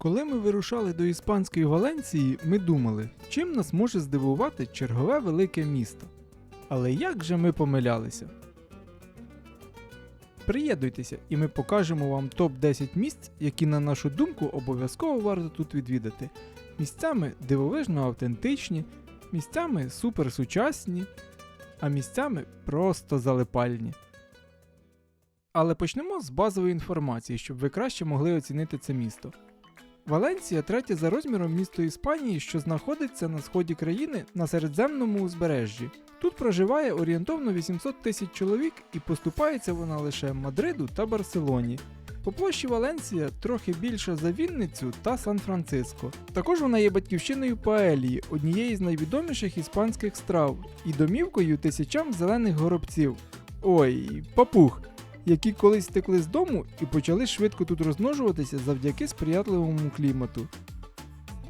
Коли ми вирушали до іспанської Валенції, ми думали, чим нас може здивувати чергове велике місто. Але як же ми помилялися? Приєднуйтеся, і ми покажемо вам топ-10 місць, які, на нашу думку, обов'язково варто тут відвідати. Місцями дивовижно автентичні, місцями суперсучасні, а місцями просто залипальні. Але почнемо з базової інформації, щоб ви краще могли оцінити це місто. Валенція третє за розміром місто Іспанії, що знаходиться на сході країни на середземному узбережжі. Тут проживає орієнтовно 800 тисяч чоловік і поступається вона лише Мадриду та Барселоні. По площі Валенція трохи більша за Вінницю та Сан-Франциско. Також вона є батьківщиною паелії, однієї з найвідоміших іспанських страв, і домівкою тисячам зелених горобців. Ой, папуг, які колись текли з дому і почали швидко тут розмножуватися завдяки сприятливому клімату.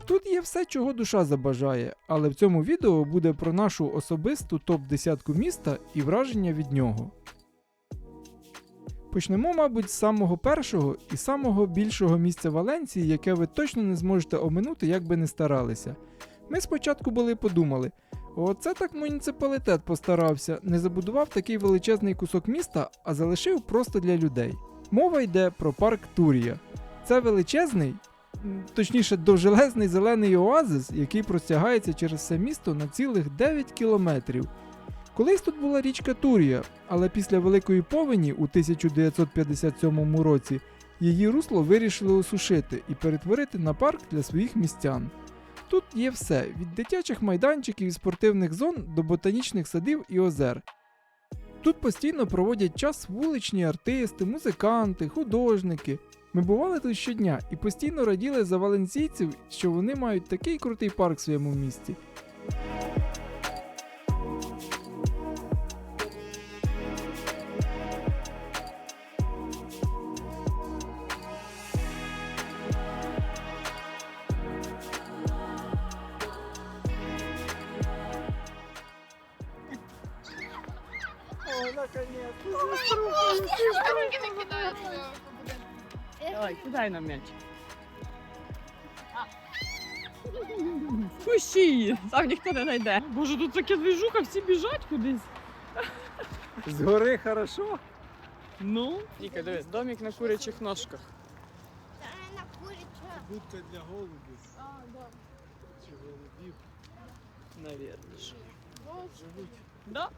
Тут є все, чого душа забажає, але в цьому відео буде про нашу особисту топ-10 міста і враження від нього. Почнемо, мабуть, з самого першого і самого більшого місця Валенції, яке ви точно не зможете оминути, як би не старалися. Ми спочатку були подумали: оце так муніципалітет постарався, не забудував такий величезний кусок міста, а залишив просто для людей. Мова йде про парк Турія. Це величезний, точніше, довжелезний зелений оазис, який простягається через все місто на цілих 9 кілометрів. Колись тут була річка Турія, але після Великої повені у 1957 році її русло вирішили осушити і перетворити на парк для своїх містян. Тут є все від дитячих майданчиків і спортивних зон до ботанічних садів і озер. Тут постійно проводять час вуличні артисти, музиканти, художники. Ми бували тут щодня і постійно раділи за валенсійців, що вони мають такий крутий парк в своєму місті. Давай, кидай нам м'яч. Пущі її, сам ніхто не знайде. Боже, тут таке двіжуха, всі біжать кудись. Згори хорошо. Ну, Ніка, дивись, домик на курячих ножках. Будка для голубів чи голубів Навірно. живуть. Да?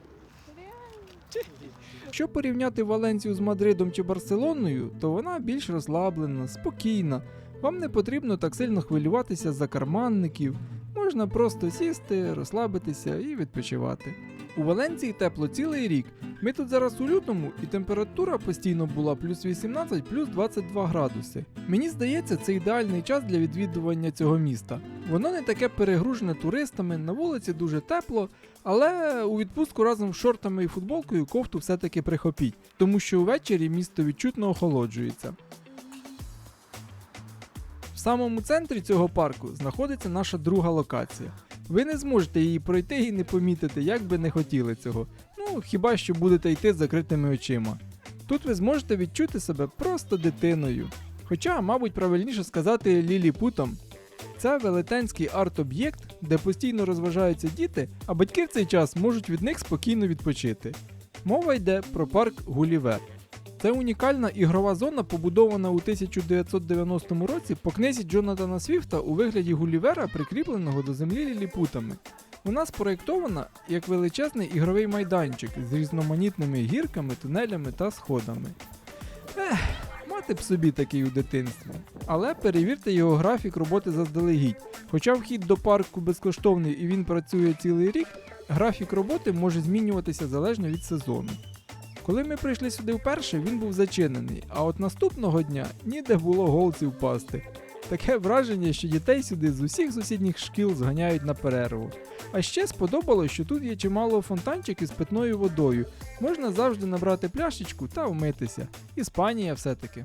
Якщо порівняти Валенцію з Мадридом чи Барселоною, то вона більш розслаблена, спокійна. Вам не потрібно так сильно хвилюватися за карманників. Можна просто сісти, розслабитися і відпочивати. У Валенції тепло цілий рік. Ми тут зараз у лютому, і температура постійно була плюс 18, плюс 22 градуси. Мені здається, це ідеальний час для відвідування цього міста. Воно не таке перегружене туристами, на вулиці дуже тепло, але у відпустку разом з шортами і футболкою кофту все-таки прихопіть, тому що увечері місто відчутно охолоджується. В самому центрі цього парку знаходиться наша друга локація. Ви не зможете її пройти і не помітити, як би не хотіли цього. Ну, хіба що будете йти з закритими очима. Тут ви зможете відчути себе просто дитиною. Хоча, мабуть, правильніше сказати ліліпутом. Це велетенський арт-об'єкт, де постійно розважаються діти, а батьки в цей час можуть від них спокійно відпочити. Мова йде про парк Гулівер. Це унікальна ігрова зона, побудована у 1990 році по книзі Джонатана Свіфта у вигляді Гулівера, прикріпленого до землі ліліпутами. Вона спроєктована як величезний ігровий майданчик з різноманітними гірками, тунелями та сходами. Ех, мати б собі такий у дитинстві. Але перевірте його графік роботи заздалегідь. Хоча вхід до парку безкоштовний і він працює цілий рік, графік роботи може змінюватися залежно від сезону. Коли ми прийшли сюди вперше, він був зачинений, а от наступного дня ніде було голці впасти. Таке враження, що дітей сюди з усіх сусідніх шкіл зганяють на перерву. А ще сподобалось, що тут є чимало фонтанчиків з питною водою. Можна завжди набрати пляшечку та вмитися. Іспанія все-таки.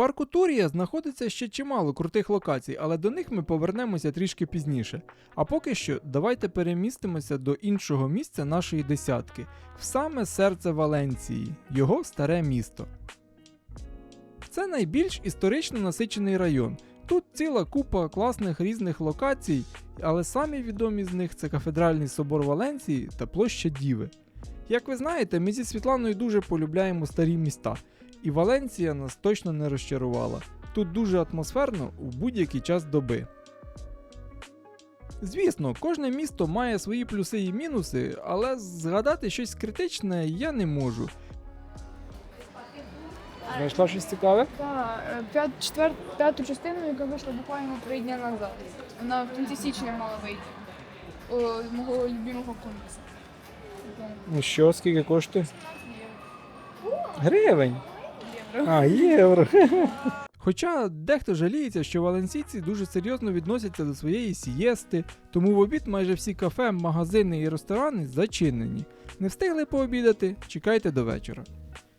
Парку Турія знаходиться ще чимало крутих локацій, але до них ми повернемося трішки пізніше. А поки що давайте перемістимося до іншого місця нашої десятки, в саме серце Валенції, його старе місто. Це найбільш історично насичений район. Тут ціла купа класних різних локацій, але самі відомі з них це кафедральний собор Валенції та площа Діви. Як ви знаєте, ми зі Світланою дуже полюбляємо старі міста, і Валенція нас точно не розчарувала. Тут дуже атмосферно у будь-який час доби. Звісно, кожне місто має свої плюси і мінуси, але згадати щось критичне я не можу. Знайшла щось цікаве? Так, е, п'ят, четвер, п'яту частину, яка вийшла буквально три дні назад. Вона в кінці січня мала вийти. О, мого любимого комікса. Ну що, скільки коштує? Гривень. А, євро. Хоча дехто жаліється, що валенсійці дуже серйозно відносяться до своєї сієсти, тому в обід майже всі кафе, магазини і ресторани зачинені. Не встигли пообідати, чекайте до вечора.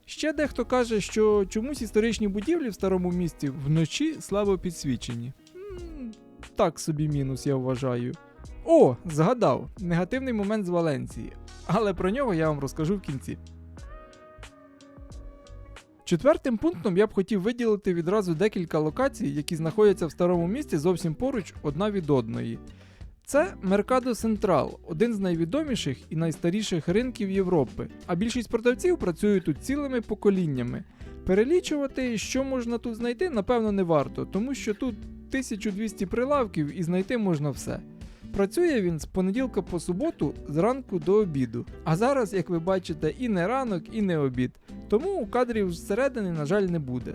Ще дехто каже, що чомусь історичні будівлі в старому місті вночі слабо підсвічені. М, Так собі мінус, я вважаю. О, згадав! Негативний момент з Валенції. Але про нього я вам розкажу в кінці. Четвертим пунктом я б хотів виділити відразу декілька локацій, які знаходяться в старому місті зовсім поруч одна від одної. Це Меркадо Централ, один з найвідоміших і найстаріших ринків Європи, а більшість продавців працюють тут цілими поколіннями. Перелічувати, що можна тут знайти, напевно, не варто, тому що тут 1200 прилавків і знайти можна все. Працює він з понеділка по суботу зранку до обіду. А зараз, як ви бачите, і не ранок, і не обід. Тому у кадрів зсередини, на жаль, не буде.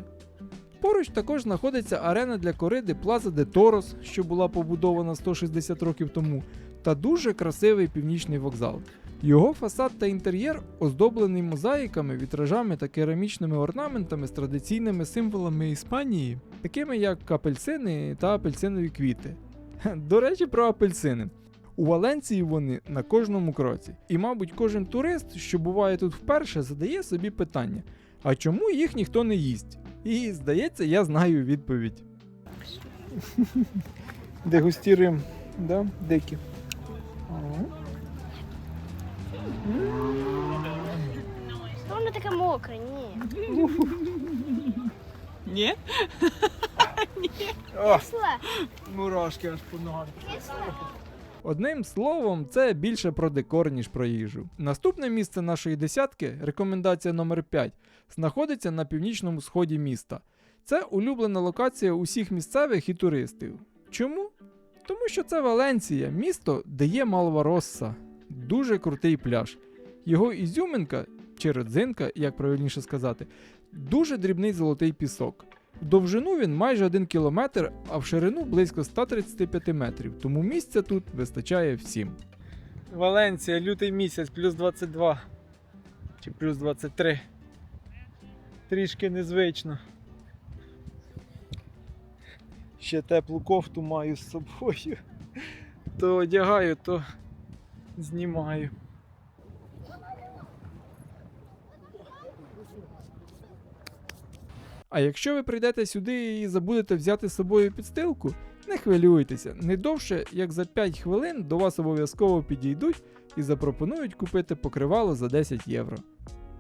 Поруч також знаходиться арена для кориди Плаза де Торос, що була побудована 160 років тому, та дуже красивий північний вокзал. Його фасад та інтер'єр оздоблений мозаїками, вітражами та керамічними орнаментами з традиційними символами Іспанії, такими як апельсини та апельсинові квіти. До речі, про апельсини. У Валенції вони на кожному кроці. І, мабуть, кожен турист, що буває тут вперше, задає собі питання: а чому їх ніхто не їсть? І здається, я знаю відповідь. Дегустіруємо, да? Декі. Воно таке мокре, ні. Ні? О, мурашки аж по ногам. Одним словом, це більше про декор, ніж про їжу. Наступне місце нашої десятки, рекомендація номер 5, знаходиться на північному сході міста. Це улюблена локація усіх місцевих і туристів. Чому? Тому що це Валенція, місто, де є Малваросса. Дуже крутий пляж. Його ізюминка, чи родзинка, як правильніше сказати, дуже дрібний золотий пісок. Довжину він майже 1 кілометр, а в ширину близько 135 метрів, тому місця тут вистачає всім. Валенція, лютий місяць, плюс 22 чи плюс 23. Трішки незвично. Ще теплу кофту маю з собою. То одягаю, то знімаю. А якщо ви прийдете сюди і забудете взяти з собою підстилку, не хвилюйтеся, не довше як за 5 хвилин до вас обов'язково підійдуть і запропонують купити покривало за 10 євро.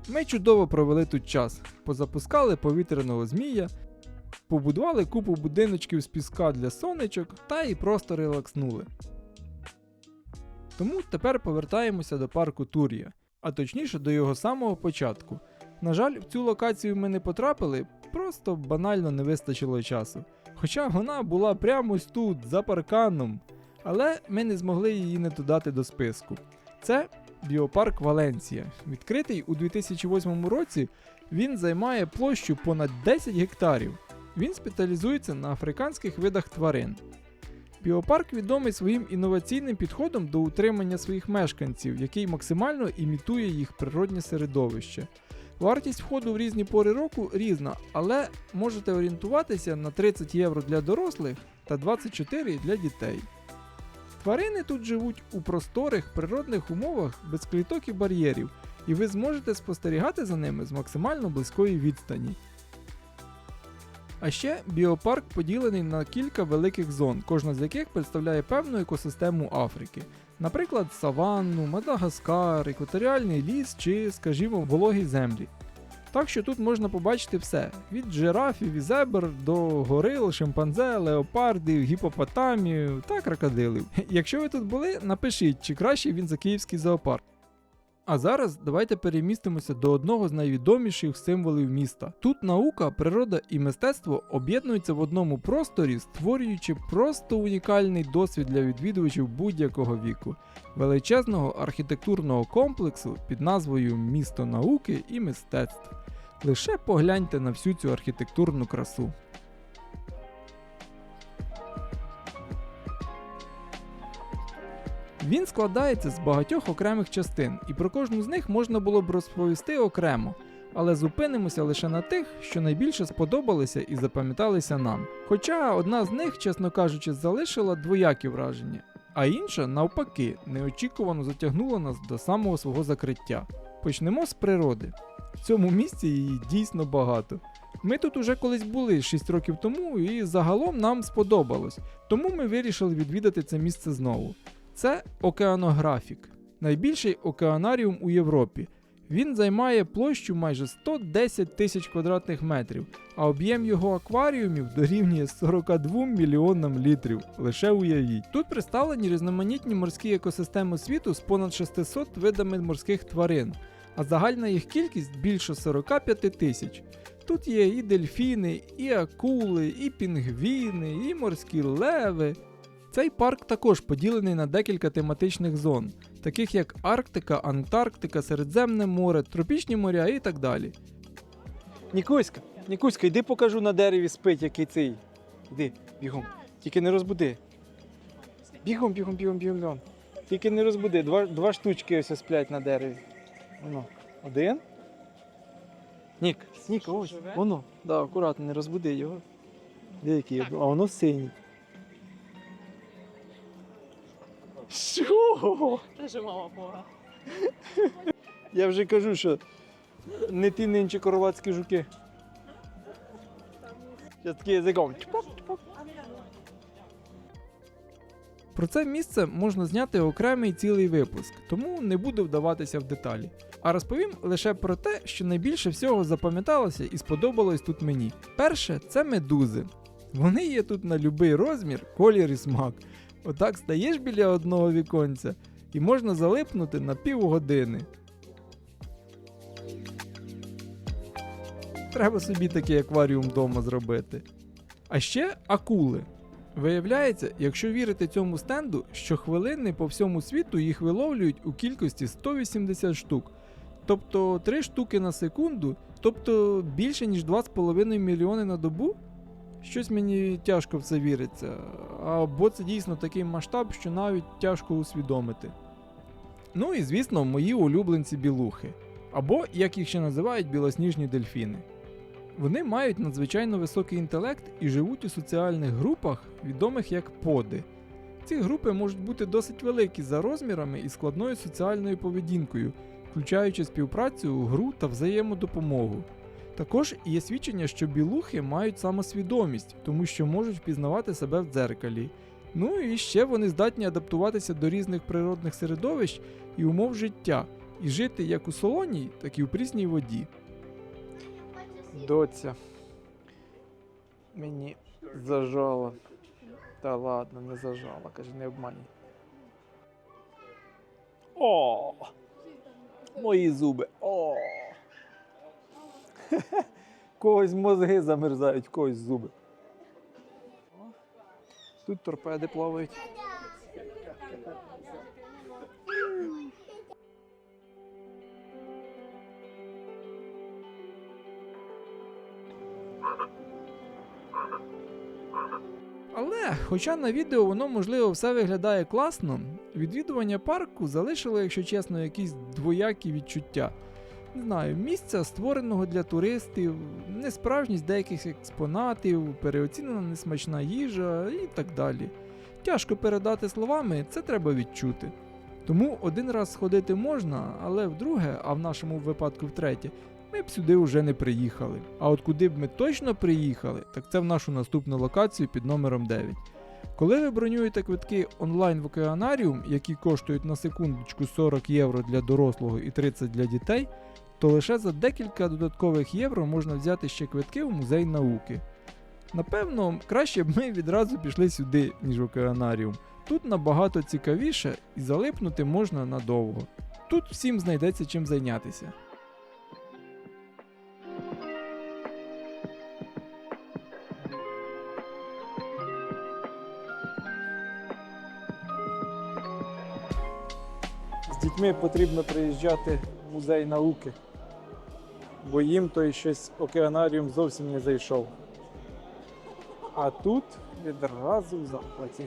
Ми чудово провели тут час, позапускали повітряного змія, побудували купу будиночків з піска для сонечок та і просто релакснули. Тому тепер повертаємося до парку Турія, а точніше до його самого початку. На жаль, в цю локацію ми не потрапили, просто банально не вистачило часу. Хоча вона була прямо ось тут, за парканом. Але ми не змогли її не додати до списку. Це біопарк Валенція. Відкритий у 2008 році, він займає площу понад 10 гектарів. Він спеціалізується на африканських видах тварин. Біопарк відомий своїм інноваційним підходом до утримання своїх мешканців, який максимально імітує їх природнє середовище. Вартість входу в різні пори року різна, але можете орієнтуватися на 30 євро для дорослих та 24 для дітей. Тварини тут живуть у просторих природних умовах без кліток і бар'єрів, і ви зможете спостерігати за ними з максимально близької відстані. А ще біопарк поділений на кілька великих зон, кожна з яких представляє певну екосистему Африки. Наприклад, саванну, Мадагаскар, екваторіальний ліс чи, скажімо, вологі землі. Так що тут можна побачити все: від жирафів і зебр до горил, шимпанзе, леопардів, гіпопотамів та крокодилів. Якщо ви тут були, напишіть, чи краще він за київський зоопарк. А зараз давайте перемістимося до одного з найвідоміших символів міста. Тут наука, природа і мистецтво об'єднуються в одному просторі, створюючи просто унікальний досвід для відвідувачів будь-якого віку, величезного архітектурного комплексу під назвою Місто науки і мистецтв. Лише погляньте на всю цю архітектурну красу. Він складається з багатьох окремих частин, і про кожну з них можна було б розповісти окремо, але зупинимося лише на тих, що найбільше сподобалися і запам'яталися нам. Хоча одна з них, чесно кажучи, залишила двоякі враження, а інша, навпаки, неочікувано затягнула нас до самого свого закриття. Почнемо з природи. В цьому місці її дійсно багато. Ми тут уже колись були 6 років тому, і загалом нам сподобалось, тому ми вирішили відвідати це місце знову. Це океанографік, найбільший океанаріум у Європі. Він займає площу майже 110 тисяч квадратних метрів, а об'єм його акваріумів дорівнює 42 мільйонам літрів. Лише уявіть. Тут представлені різноманітні морські екосистеми світу з понад 600 видами морських тварин, а загальна їх кількість більше 45 тисяч. Тут є і дельфіни, і акули, і пінгвіни, і морські леви. Цей парк також поділений на декілька тематичних зон, таких як Арктика, Антарктика, Середземне море, тропічні моря і так далі. Нікуська, Нікуська, йди покажу на дереві спить, який цей. Іди, бігом. Тільки не розбуди. Бігом, бігом, бігом, бігом, бігом. Тільки не розбуди. Два, два штучки ось сплять на дереві. Воно. Один. Нік, Нік, ось. Воно. Да, акуратно, не розбуди його. Де який? А воно синій. Що? Теж мама пора. Я вже кажу, що не ті нинче коровацькі жуки. Зараз такий язиком. Про це місце можна зняти окремий цілий випуск, тому не буду вдаватися в деталі. А розповім лише про те, що найбільше всього запам'яталося і сподобалось тут мені. Перше це медузи. Вони є тут на будь-який розмір, колір і смак. Отак стаєш біля одного віконця і можна залипнути на півгодини. Треба собі такий акваріум вдома зробити. А ще акули. Виявляється, якщо вірити цьому стенду, щохвилини по всьому світу їх виловлюють у кількості 180 штук. Тобто 3 штуки на секунду, тобто більше ніж 2,5 мільйони на добу. Щось мені тяжко в це віриться, або це дійсно такий масштаб, що навіть тяжко усвідомити. Ну і звісно, мої улюбленці білухи, або як їх ще називають білосніжні дельфіни. Вони мають надзвичайно високий інтелект і живуть у соціальних групах, відомих як поди. Ці групи можуть бути досить великі за розмірами і складною соціальною поведінкою, включаючи співпрацю, гру та взаємодопомогу. Також є свідчення, що білухи мають самосвідомість, тому що можуть впізнавати себе в дзеркалі. Ну і ще вони здатні адаптуватися до різних природних середовищ і умов життя, і жити як у солоній, так і у прісній воді. Доця. Мені зажала. Та ладно, не зажала, каже, не обманюй. О! Мої зуби. О! Когось мозги замерзають, когось зуби. Тут торпеди плавають. Але, хоча на відео воно можливо все виглядає класно, відвідування парку залишило, якщо чесно, якісь двоякі відчуття. Не знаю, місця створеного для туристів, несправжність деяких експонатів, переоцінена несмачна їжа і так далі. Тяжко передати словами, це треба відчути. Тому один раз сходити можна, але вдруге, а в нашому випадку втретє, ми б сюди вже не приїхали. А от куди б ми точно приїхали, так це в нашу наступну локацію під номером 9. Коли ви бронюєте квитки онлайн в океанаріум, які коштують на секундочку 40 євро для дорослого і 30 для дітей, то лише за декілька додаткових євро можна взяти ще квитки в музей науки. Напевно, краще б ми відразу пішли сюди, ніж в океанаріум. Тут набагато цікавіше і залипнути можна надовго. Тут всім знайдеться чим зайнятися. З дітьми потрібно приїжджати музей науки, бо їм той щось океанаріум зовсім не зайшов. А тут відразу в захваті.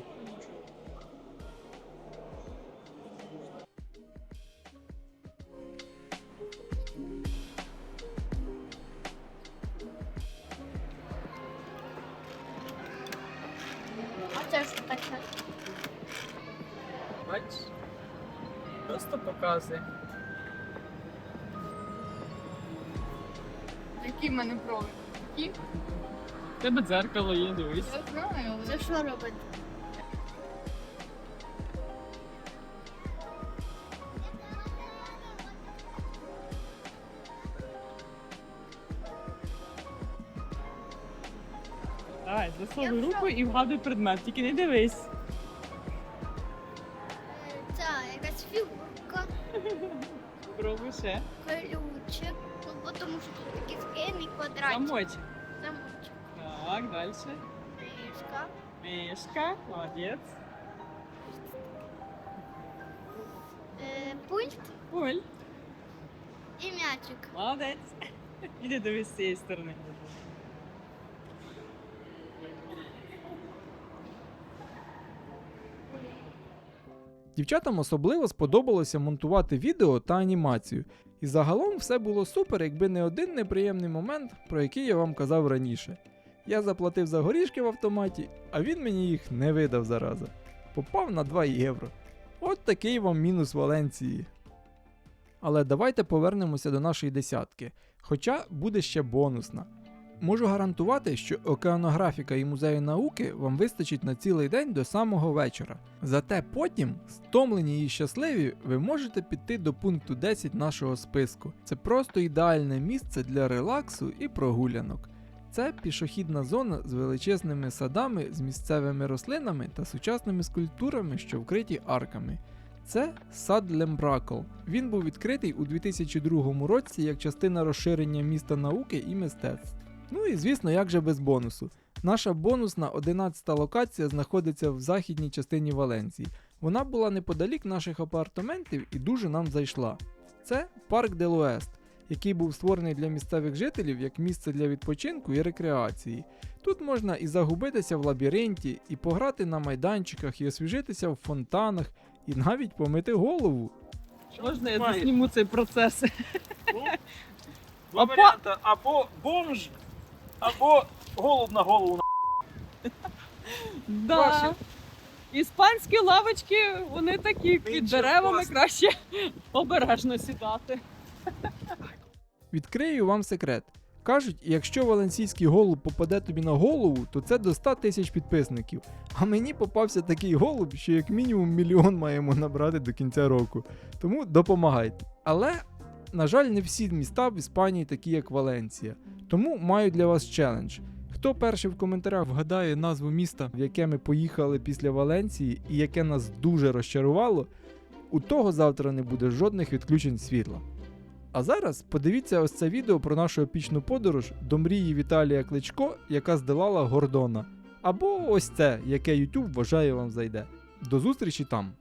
Дзеркало є, дивись. Я знаю, але Це що робить? Давай, засовуй руку і вгадуй предмет, тільки не дивись. Це якась фігурка, Пробуй ще. колючик. Тому що тут схеми, квадратики. Замочок. Замочок. Далі. Мишка. Мишка, молодець. Е, пульт Пуль, і м'ячик. молодець. Іди дивись з цієї сторони. Дівчатам особливо сподобалося монтувати відео та анімацію. І загалом все було супер, якби не один неприємний момент, про який я вам казав раніше. Я заплатив за горішки в автоматі, а він мені їх не видав зараза. Попав на 2 євро. От такий вам мінус Валенції. Але давайте повернемося до нашої десятки. Хоча буде ще бонусна. Можу гарантувати, що океанографіка і музею науки вам вистачить на цілий день до самого вечора. Зате потім, стомлені і щасливі, ви можете піти до пункту 10 нашого списку. Це просто ідеальне місце для релаксу і прогулянок. Це пішохідна зона з величезними садами, з місцевими рослинами та сучасними скульптурами, що вкриті арками. Це сад Лембракл. Він був відкритий у 2002 році як частина розширення міста науки і мистецтв. Ну і звісно, як же без бонусу. Наша бонусна 11 локація знаходиться в західній частині Валенції. Вона була неподалік наших апартаментів і дуже нам зайшла. Це парк Делуест, який був створений для місцевих жителів як місце для відпочинку і рекреації. Тут можна і загубитися в лабіринті, і пограти на майданчиках, і освіжитися в фонтанах, і навіть помити голову. Можна я засніму цей процес? Два Опа! варіанти. Або бомж, або голуб на голову. Да. Іспанські лавочки, вони такі під деревами краще обережно сідати. Відкрию вам секрет. Кажуть, якщо валенсійський голуб попаде тобі на голову, то це до 100 тисяч підписників. А мені попався такий голуб, що як мінімум мільйон маємо набрати до кінця року. Тому допомагайте. Але, на жаль, не всі міста в Іспанії такі, як Валенція. Тому маю для вас челендж. Хто перший в коментарях вгадає назву міста, в яке ми поїхали після Валенції, і яке нас дуже розчарувало, у того завтра не буде жодних відключень світла. А зараз подивіться ось це відео про нашу епічну подорож до мрії Віталія Кличко, яка здолала Гордона. Або ось це, яке YouTube вважає вам зайде. До зустрічі там!